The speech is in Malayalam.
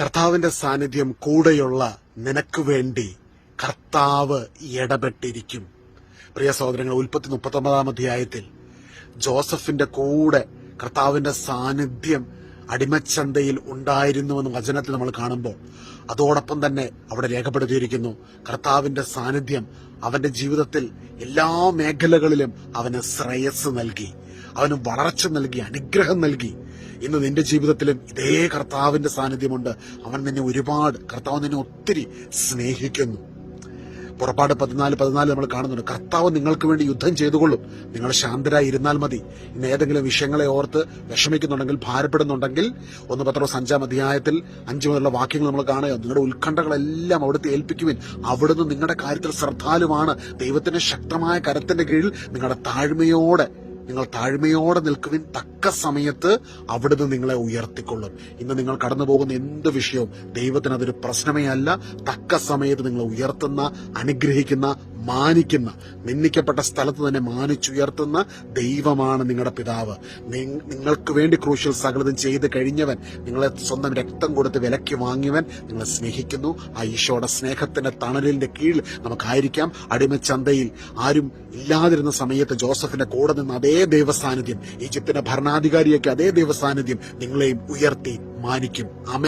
കർത്താവിന്റെ സാന്നിധ്യം കൂടെയുള്ള നിനക്ക് വേണ്ടി കർത്താവ് ഇടപെട്ടിരിക്കും. പ്രിയ സഹോദരങ്ങൾ ഉൽപ്പത്തി മുപ്പത്തൊമ്പതാം അധ്യായത്തിൽ ജോസഫിന്റെ കൂടെ കർത്താവിന്റെ സാന്നിധ്യം അടിമച്ചന്തയിൽ ഉണ്ടായിരുന്നുവെന്ന് വചനത്തിൽ നമ്മൾ കാണുമ്പോൾ അതോടൊപ്പം തന്നെ അവിടെ രേഖപ്പെടുത്തിയിരിക്കുന്നു. കർത്താവിന്റെ സാന്നിധ്യം അവന്റെ ജീവിതത്തിൽ എല്ലാ മേഖലകളിലും അവന് ശ്രേയസ് നൽകി. അവന് വളർച്ച നൽകി അനുഗ്രഹം നൽകി. ഇന്ന് നിന്റെ ജീവിതത്തിലും ഇതേ കർത്താവിന്റെ സാന്നിധ്യമുണ്ട്. അവൻ നിന്നെ ഒരുപാട് കർത്താവ് നിന്നെ ഒത്തിരി സ്നേഹിക്കുന്നു. പുറപ്പാട് പതിനാല് പതിനാല് നമ്മൾ കാണുന്നുണ്ട്. കർത്താവ് നിങ്ങൾക്ക് വേണ്ടി യുദ്ധം ചെയ്തുകൊള്ളും. നിങ്ങൾ ശാന്തരായി ഇരുന്നാൽ മതി. ഇന്ന് ഏതെങ്കിലും വിഷയങ്ങളെ ഓർത്ത് വിഷമിക്കുന്നുണ്ടെങ്കിൽ ഭാരപ്പെടുന്നുണ്ടെങ്കിൽ ഒന്ന് പത്ര അഞ്ചാം അധ്യായത്തിൽ അഞ്ചു മുതലുള്ള വാക്യങ്ങൾ നമ്മൾ കാണുക നിങ്ങളുടെ ഉത്കണ്ഠകളെല്ലാം അവിടുത്തെ ഏൽപ്പിക്കുവിൻ. അവിടുന്ന് നിങ്ങളുടെ കാര്യത്തിൽ ശ്രദ്ധാലുവാണ്. ദൈവത്തിന്റെ ശക്തമായ കരത്തിന്റെ കീഴിൽ നിങ്ങളുടെ താഴ്മയോടെ നിങ്ങൾ താഴ്മയോടെ നിൽക്കുവിൻ തക്ക സമയത്ത് അവിടുന്ന് നിങ്ങളെ ഉയർത്തിക്കൊള്ളും. ഇന്ന് നിങ്ങൾ കടന്നു പോകുന്ന എന്ത് വിഷയവും ദൈവത്തിന് അതൊരു പ്രശ്നമേ അല്ല. തക്ക സമയത്ത് നിങ്ങളെ ഉയർത്തുന്ന അനുഗ്രഹിക്കുന്ന മാനിക്കുന്ന നിന്ദിക്കപ്പെട്ട സ്ഥലത്ത് തന്നെ മാനിച്ചുയർത്തുന്ന ദൈവമാണ് നിങ്ങളുടെ പിതാവ്. നിങ്ങ- നിങ്ങൾക്ക് വേണ്ടി ക്രൂഷ്യൽ സകലതും ചെയ്ത് കഴിഞ്ഞവൻ നിങ്ങളെ സ്വന്തം രക്തം കൊടുത്ത് വിലക്കി വാങ്ങിയവൻ നിങ്ങളെ സ്നേഹിക്കുന്നു. ആ ഈശോയുടെ സ്നേഹത്തിന്റെ തണലിന്റെ കീഴിൽ നമുക്കായിരിക്കാം. അടിമച്ചന്തയിൽ ആരും ഇല്ലാതിരുന്ന സമയത്ത് ജോസഫിന്റെ കൂടെ നിന്ന് അതേ ദൈവസാന്നിധ്യം ഈജിപ്തിന്റെ ഭരണാധികാരിയൊക്കെ അതേ ദൈവസാന്നിധ്യം നിങ്ങളെയും ഉയർത്തി മാനിക്കും. ആമേൻ.